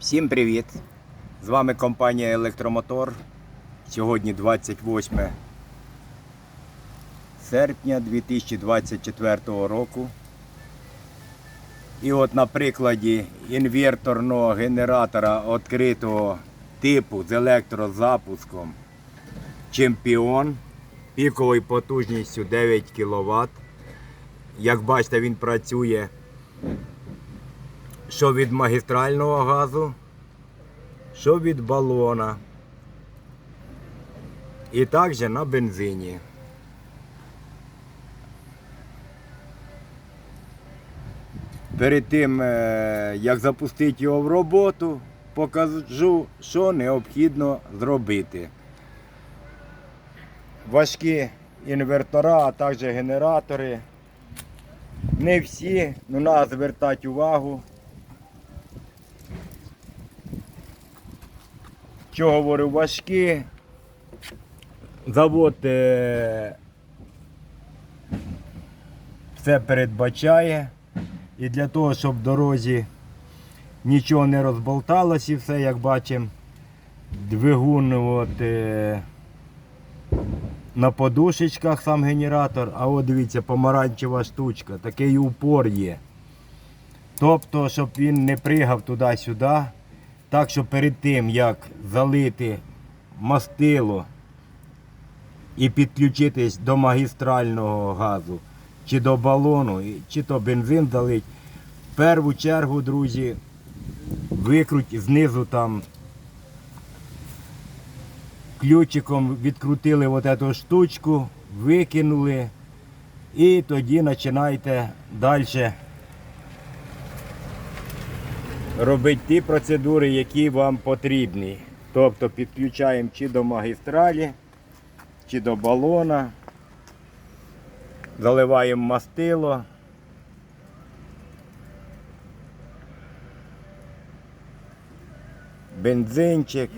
Всім привіт! З вами компанія Електромотор. Сьогодні 28 серпня 2024 року. І от на прикладі інверторного генератора відкритого типу з електрозапуском Чемпіон піковою потужністю 9 кВт. Як бачите, він працює що від магістрального газу, що від балона. І також на бензині. Перед тим, е, як запустити його в роботу, покажу, що необхідно зробити. Важкі інвертора, а також генератори. Не всі, але треба звертати увагу. Що говорю, важкі. Завод е, все передбачає. І для того, щоб в дорозі нічого не розболталося і все, як бачимо, двигун от, е, на подушечках сам генератор, а от дивіться, помаранчева штучка, такий упор є. Тобто, щоб він не пригав туди-сюди. Так що перед тим, як залити мастило і підключитись до магістрального газу, чи до балону, чи то бензин залить, в першу чергу, друзі, викруть знизу там ключиком відкрутили от эту штучку, викинули і тоді починайте далі робити ті процедури, які вам потрібні. Тобто підключаємо чи до магістралі, чи до балона, заливаємо мастило. Бензинчик,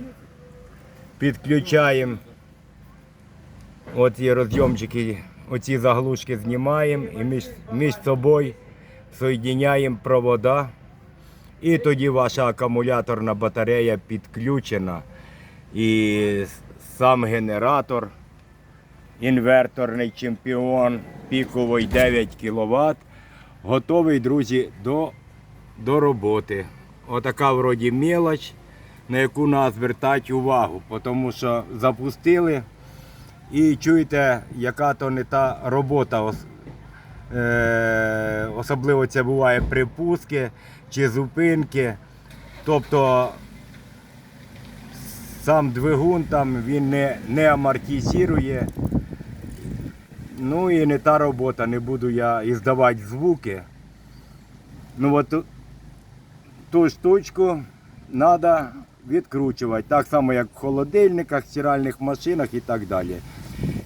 підключаємо оці розйомчики, оці заглушки знімаємо і між, між собою соєдиняємо провода. І тоді ваша акумуляторна батарея підключена. І сам генератор, інверторний чемпіон піковий 9 кВт, готовий, друзі, до, до роботи. Отака вроді мелоч, на яку треба звертати увагу, тому що запустили і чуєте, яка то не та робота. Е, особливо це буває при пуску чи зупинки. Тобто сам двигун там він не, не амортизує. Ну і не та робота, не буду я іздавати звуки. Ну от ту, ту штучку треба відкручувати. Так само, як в холодильниках, стиральних машинах і так далі.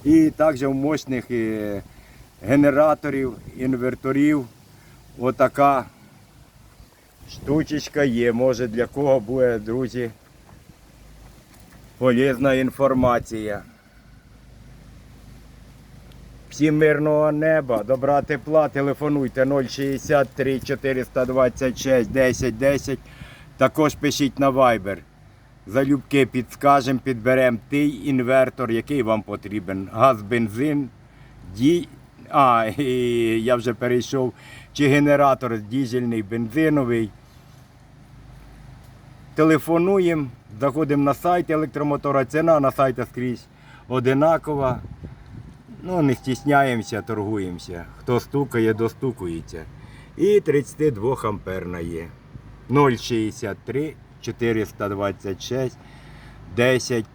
І також в мощних е, генераторів, інверторів. Отака штучечка є. Може для кого буде, друзі, полезна інформація. Всім мирного неба, добра тепла, телефонуйте 063 426 10 10. Також пишіть на Viber. Залюбки підскажемо, підберемо той інвертор, який вам потрібен. Газ, бензин, ді... а, і я вже перейшов, чи генератор дізельний, бензиновий. Телефонуємо, заходимо на сайт електромотора, ціна на сайті скрізь одинакова. Ну, не стісняємося, торгуємося. Хто стукає, достукується. І 32 амперна є. 063 426 10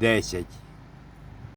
10.